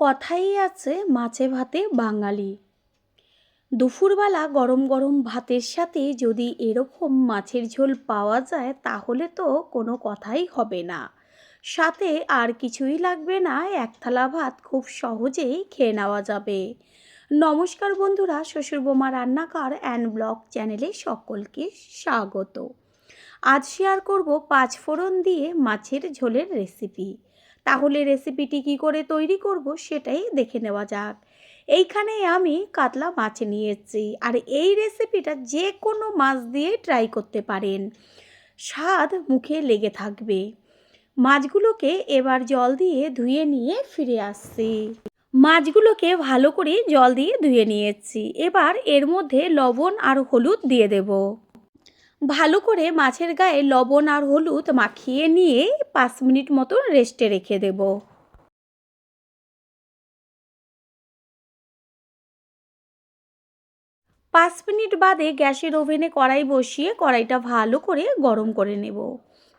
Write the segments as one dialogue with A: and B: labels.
A: কথাই আছে মাছে ভাতে বাঙালি। দুপুরবেলা গরম গরম ভাতের সাথে যদি এরকম মাছের ঝোল পাওয়া যায় তাহলে তো কোনো কথাই হবে না। সাথে আর কিছুই লাগবে না, এক থালা ভাত খুব সহজেই খেয়ে নেওয়া যাবে। নমস্কার বন্ধুরা, শ্বশুর বোমা রান্নাঘর অ্যান্ড ব্লগ চ্যানেলে সকলকে স্বাগত। আজ শেয়ার করব পাঁচ ফোড়ন দিয়ে মাছের ঝোলের রেসিপি তাহলে রেসিপিটি কি করে তৈরি করব সেটাই দেখে নেওয়া যাক। এইখানে আমি কাতলা মাছ নিয়েছি আর এই রেসিপিটা যে কোনো মাছ দিয়ে ট্রাই করতে পারেন। স্বাদ মুখে লেগে থাকবে। মাছগুলোকে এবার জল দিয়ে ধুয়ে নিয়ে ফিরে আসছি। মাছগুলোকে ভালো করে জল দিয়ে ধুয়ে নিয়েছি। এবার এর মধ্যে লবণ আর হলুদ দিয়ে দেব। ভালো করে মাছের গায়ে লবণ আর হলুদ মাখিয়ে নিয়ে পাঁচ মিনিট মতো রেস্টে রেখে দেব। পাঁচ মিনিট বাদে গ্যাসের ওভেনে কড়াই বসিয়ে কড়াইটা ভালো করে গরম করে নেব।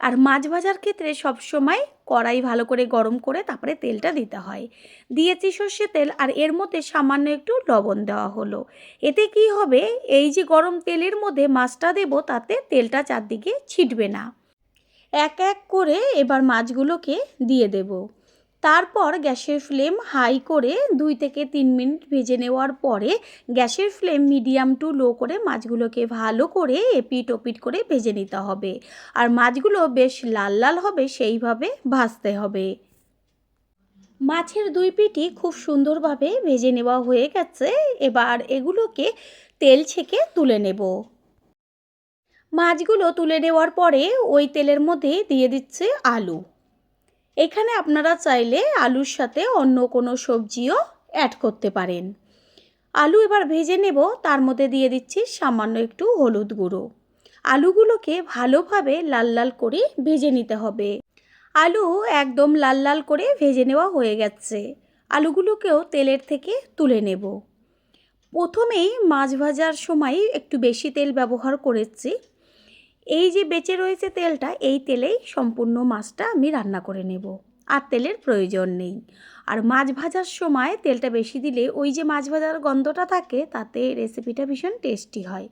A: আর মাছ ভাজার ক্ষেত্রে সবসময় কড়াই ভালো করে গরম করে তারপরে তেলটা দিতে হয়। দিয়েছি সর্ষে তেল আর এর মধ্যে সামান্য একটু লবণ দেওয়া হলো। এতে কি হবে? এই যে গরম তেলের মধ্যে মাছটা দেব, তাতে তেলটা চারদিকে ছিটবে না। এক এক করে এবার মাছগুলোকে দিয়ে দেব। তারপর গ্যাসের ফ্লেম হাই করে দুই থেকে তিন মিনিট ভেজে নেওয়ার পরে গ্যাসের ফ্লেম মিডিয়াম টু লো করে মাছগুলোকে ভালো করে এপিট ওপিট করে ভেজে নিতে হবে। আর মাছগুলো বেশ লাল লাল হবে, সেইভাবে ভাজতে হবে। মাছের দুই পিটি খুব সুন্দরভাবে ভেজে নেওয়া হয়ে গেছে। এবার এগুলোকে তেল ছেঁকে তুলে নেব। মাছগুলো তুলে নেওয়ার পরে ওই তেলের মধ্যে দিয়ে দিচ্ছে আলু। এখানে আপনারা চাইলে আলুর সাথে অন্য কোনো সবজিও অ্যাড করতে পারেন। আলু এবার ভেজে নেব, তার মধ্যে দিয়ে দিচ্ছি সামান্য একটু হলুদ গুঁড়ো। আলুগুলোকে ভালোভাবে লাল লাল করে ভেজে নিতে হবে। আলু একদম লাল লাল করে ভেজে নেওয়া হয়ে গেছে। আলুগুলোকেও তেলের থেকে তুলে নেব। প্রথমেই মাছ ভাজার সময় একটু বেশি তেল ব্যবহার করেছি। এই যে বেঁচে রয়েছে তেলটা, এই তেলেই সম্পূর্ণ মাছটা আমি রান্না করে নেব। আর তেলের প্রয়োজন নেই। আর মাছ ভাজার সময় তেলটা বেশি দিলে ওই যে মাছ ভাজার গন্ধটা থাকে, তাতে রেসিপিটা ভীষণ টেস্টি হয়।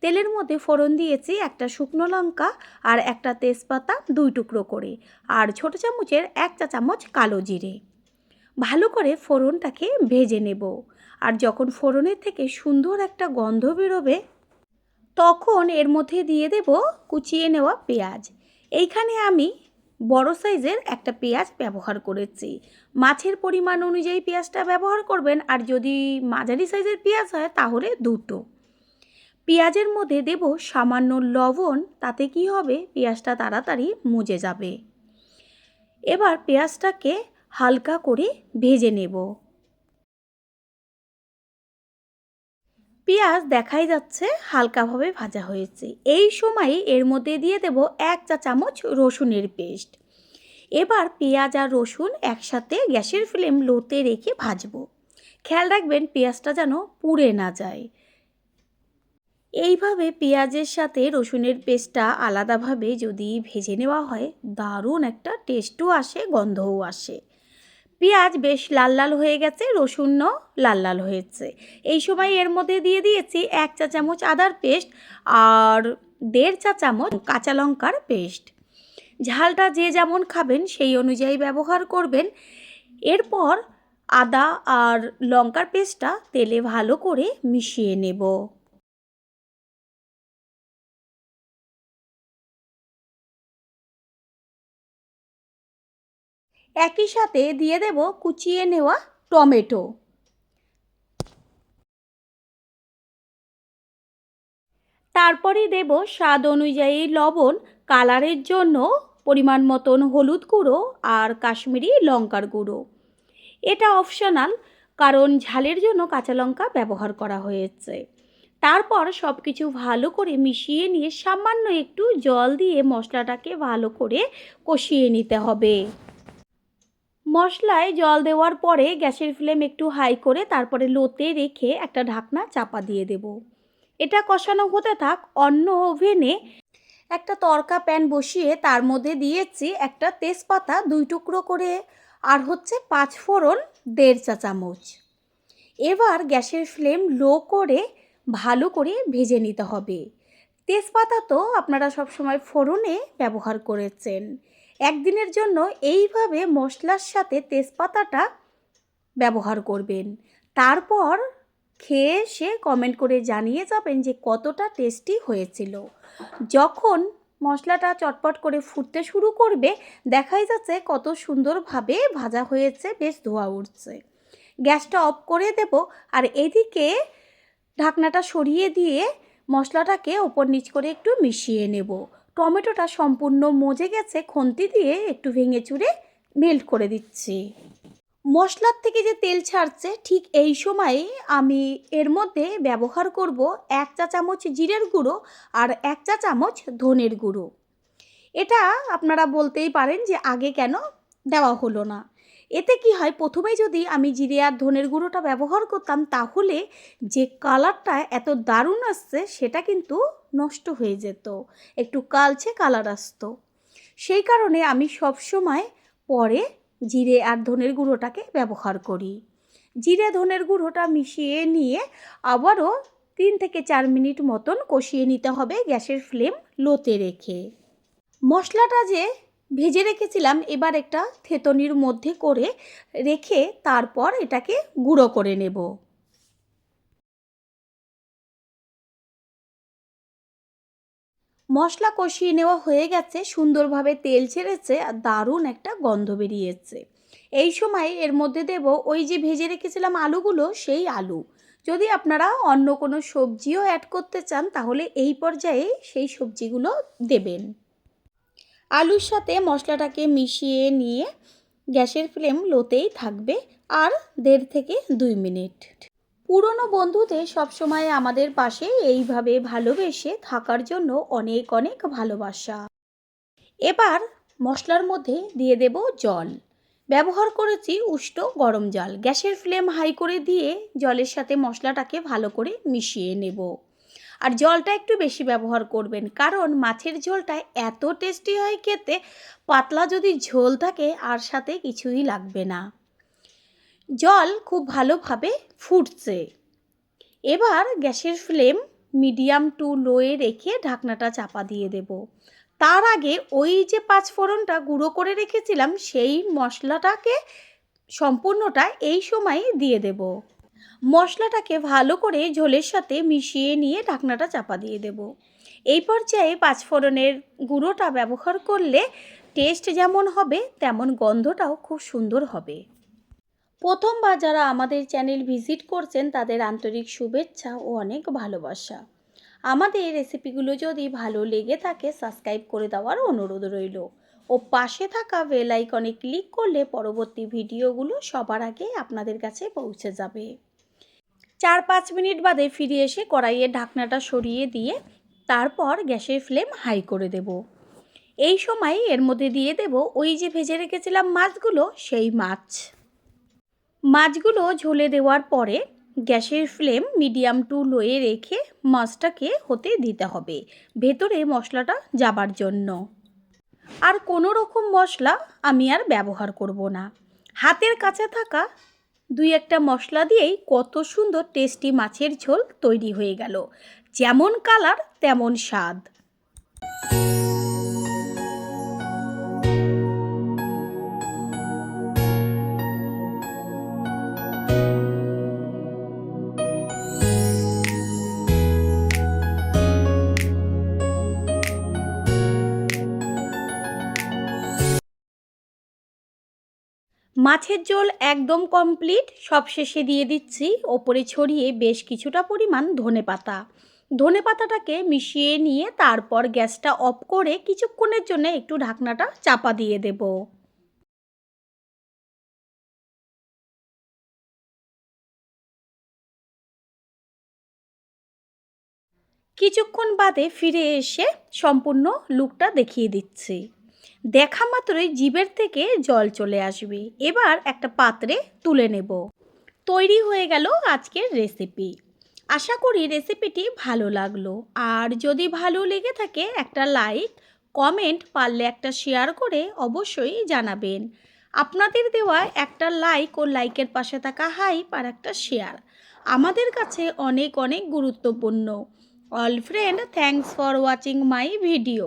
A: তেলের মধ্যে ফোড়ন দিয়েছি একটা শুকনো লঙ্কা আর একটা তেজপাতা দুই টুকরো করে, আর ছোটো চামচের এক চা চামচ কালো জিরে। ভালো করে ফোড়নটাকে ভেজে নেব। আর যখন ফোড়নের থেকে সুন্দর একটা গন্ধ বেরোবে তখন এর মধ্যে দিয়ে দেব কুচিয়ে নেওয়া পেঁয়াজ। এইখানে আমি বড় সাইজের একটা পেঁয়াজ ব্যবহার করেছি। মাছের পরিমাণ অনুযায়ী পেঁয়াজটা ব্যবহার করবেন, আর যদি মাঝারি সাইজের পেঁয়াজ হয় তাহলে দুটো। পেঁয়াজের মধ্যে দেব সামান্য লবণ, তাতে কি হবে? পেঁয়াজটা তাড়াতাড়ি মুজে যাবে। এবার পেঁয়াজটাকে হালকা করে ভেজে নেব। পেঁয়াজ দেখাই যাচ্ছে হালকাভাবে ভাজা হয়েছে। এই সময় এর মধ্যে দিয়ে দেব এক চা চামচ রসুনের পেস্ট। এবার পেঁয়াজ আর রসুন একসাথে গ্যাসের ফ্লেম লোতে রেখে ভাজবো। খেয়াল রাখবেন পেঁয়াজটা যেন পুড়ে না যায়। এইভাবে পেঁয়াজের সাথে রসুনের পেস্টটা আলাদাভাবে যদি ভেজে নেওয়া হয়, দারুণ একটা টেস্টও আসে, গন্ধও আসে। পেঁয়াজ বেশ লাল লাল হয়ে গেছে, রসুনও লাল লাল হয়েছে। এই সময় এর মধ্যে দিয়ে দিয়েছি এক চা চামচ আদার পেস্ট আর দেড় চা চামচ কাঁচা লঙ্কার পেস্ট। ঝালটা যে যেমন খাবেন সেই অনুযায়ী ব্যবহার করবেন। এরপর আদা আর লঙ্কার পেস্টটা তেলে ভালো করে মিশিয়ে নেব। একই সাথে দিয়ে দেব কুচিয়ে নেওয়া টমেটো। তারপরে দেব স্বাদ অনুযায়ী লবণ, কালারের জন্য পরিমাণ মতন হলুদ গুঁড়ো আর কাশ্মীরি লঙ্কার গুঁড়ো। এটা অপশনাল, কারণ ঝালের জন্য কাঁচা লঙ্কা ব্যবহার করা হয়েছে। তারপর সব কিছু ভালো করে মিশিয়ে নিয়ে সামান্য একটু জল দিয়ে মশলাটাকে ভালো করে কষিয়ে নিতে হবে। মশলায় জল দেওয়ার পরে গ্যাসের ফ্লেম একটু হাই করে তারপরে লোতে রেখে একটা ঢাকনা চাপা দিয়ে দেব। এটা কষানো হতে থাক, অন্য ওভেনে একটা তরকা প্যান বসিয়ে তার মধ্যে দিয়েছি একটা তেজপাতা দুই টুকরো করে আর হচ্ছে পাঁচ ফোড়ন দেড় চা চামচ। এবার গ্যাসের ফ্লেম লো করে ভালো করে ভেজে নিতে হবে। তেজপাতা তো আপনারা সবসময় ফোড়নে ব্যবহার করেছেন। একদিনের জন্য এইভাবে মশলার সাথে তেজপাতাটা ব্যবহার করবেন। তারপর খেয়ে সে কমেন্ট করে জানিয়ে যাবেন যে কতটা টেস্টি হয়েছিল। যখন মশলাটা চটপট করে ফুটতে শুরু করবে, দেখাই যাচ্ছে কত সুন্দরভাবে ভাজা হয়েছে, বেশ ধোয়া উঠছে। গ্যাসটা অফ করে দেব আর এদিকে ঢাকনাটা সরিয়ে দিয়ে মশলাটাকে ওপর নিচ করে একটু মিশিয়ে নেব। টমেটোটা সম্পূর্ণ মজে গেছে, খুন্তি দিয়ে একটু ভেঙে চুড়ে মেল্ট করে দিচ্ছি। মশলার থেকে যে তেল ছাড়ছে, ঠিক এই সময়ে আমি এর মধ্যে ব্যবহার করব এক চা চামচ জিরের গুঁড়ো আর এক চা চামচ ধনের গুঁড়ো। এটা আপনারা বলতেই পারেন যে আগে কেন দেওয়া হলো না। এতে কি হয়, প্রথমে যদি আমি জিরে আর ধনের গুঁড়োটা ব্যবহার করতাম, তাহলে যে কালারটা এত দারুণ আসছে, সেটা কিন্তু নষ্ট হয়ে যেত, একটু কালচে কালার আসতো। সেই কারণে আমি সব সময় পরে জিরে আর ধনের গুঁড়োটাকে ব্যবহার করি। জিরে, ধনের গুঁড়োটা মিশিয়ে নিয়ে আবারও তিন থেকে চার মিনিট মতন কষিয়ে নিতে হবে গ্যাসের ফ্লেম লোতে রেখে। মশলাটা যে ভেজে রেখেছিলাম, এবার একটা থেতনির মধ্যে করে রেখে তারপর এটাকে গুঁড়ো করে নেব। মশলা কষিয়ে নেওয়া হয়ে গেছে, সুন্দরভাবে তেল ছেড়েছে আর দারুণ একটা গন্ধ বেরিয়েছে। এই সময় এর মধ্যে দেব ওই যে ভেজে রেখেছিলাম আলুগুলো, সেই আলু। যদি আপনারা অন্য কোনো সবজিও অ্যাড করতে চান, তাহলে এই পর্যায়ে সেই সবজিগুলো দেবেন। আলুর সাথে মশলাটাকে মিশিয়ে নিয়ে গ্যাসের ফ্লেম লোতেই থাকবে, আর দেড় থেকে দুই মিনিট। পুরনো বন্ধুদের সবসময় আমাদের পাশে এইভাবে ভালোবেসে থাকার জন্য অনেক অনেক ভালোবাসা। এবার মশলার মধ্যে দিয়ে দেব জল। ব্যবহার করেছি উষ্ণ গরম জল। গ্যাসের ফ্লেম হাই করে দিয়ে জলের সাথে মশলাটাকে ভালো করে মিশিয়ে নেব। আর জলটা একটু বেশি ব্যবহার করবেন, কারণ মাছের ঝোলটা এত টেস্টি হয় খেতে, পাতলা যদি ঝোল থাকে, আর সাথে কিছুই লাগবে না। জল খুব ভালোভাবে ফুটছে। এবার গ্যাসের ফ্লেম মিডিয়াম টু লোয়ে রেখে ঢাকনাটা চাপা দিয়ে দেব। তার আগে ওই যে পাঁচ ফোড়নটা গুঁড়ো করে রেখেছিলাম, সেই মশলাটাকে সম্পূর্ণটা এই সময় দিয়ে দেব। মশলাটাকে ভালো করে ঝোলের সাথে মিশিয়ে নিয়ে ঢাকনাটা চাপা দিয়ে দেব। এই পর্যায়ে পাঁচফোড়নের গুঁড়োটা ব্যবহার করলে টেস্ট যেমন হবে, তেমন গন্ধটাও খুব সুন্দর হবে। প্রথমবার যারা আমাদের চ্যানেল ভিজিট করছেন, তাদের আন্তরিক শুভেচ্ছা ও অনেক ভালোবাসা। আমাদের রেসিপিগুলো যদি ভালো লেগে থাকে, সাবস্ক্রাইব করে দেওয়ার অনুরোধ রইল। ও পাশে থাকা বেল আইকনে ক্লিক করলে পরবর্তী ভিডিওগুলো সবার আগে আপনাদের কাছে পৌঁছে যাবে। চার পাঁচ মিনিট বাদে ফিরে এসে কড়াইয়ের ঢাকনাটা সরিয়ে দিয়ে তারপর গ্যাসের ফ্লেম হাই করে দেব। এই সময় এর মধ্যে দিয়ে দেব, ওই যে ভেজে রেখেছিলাম মাছগুলো, সেই মাছ। মাছগুলো ঝোলে দেওয়ার পরে গ্যাসের ফ্লেম মিডিয়াম টু লোয়ে রেখে মাছটাকে হতে দিতে হবে। ভেতরে মশলাটা যাবার জন্য। আর কোনো রকম মশলা আমি আর ব্যবহার করব না। হাতের কাছে থাকা দুই একটা মশলা দিয়েই কত সুন্দর টেস্টি মাছের ঝোল তৈরি হয়ে গেল। যেমন কালার, তেমন স্বাদ। মাছের ঝোল একদম কমপ্লিট সবশেষে দিয়ে দিচ্ছি ওপরে ছড়িয়ে বেশ কিছুটা পরিমাণ ধনে পাতা ধনে পাতাটাকে মিশিয়ে নিয়ে তারপর গ্যাসটা অফ করে কিছুক্ষণের জন্য একটু ঢাকনাটা চাপা দিয়ে দেব। কিছুক্ষণ বাদে ফিরে এসে সম্পূর্ণ লুকটা দেখিয়ে দিচ্ছি। দেখা মাত্রই জিভের থেকে জল চলে আসবে। এবার একটা পাত্রে তুলে নেব। তৈরি হয়ে গেল আজকের রেসিপি আশা করি রেসিপিটি ভালো লাগল। আর যদি ভালো লেগে থাকে একটা লাইক কমেন্ট পারলে একটা শেয়ার করে অবশ্যই জানাবেন। আপনাদের দেওয়া একটা লাইক ও লাইকের পাশে থাকা হাইপ আর একটা শেয়ার আমাদের কাছে অনেক অনেক গুরুত্বপূর্ণ। All friend thanks for watching my video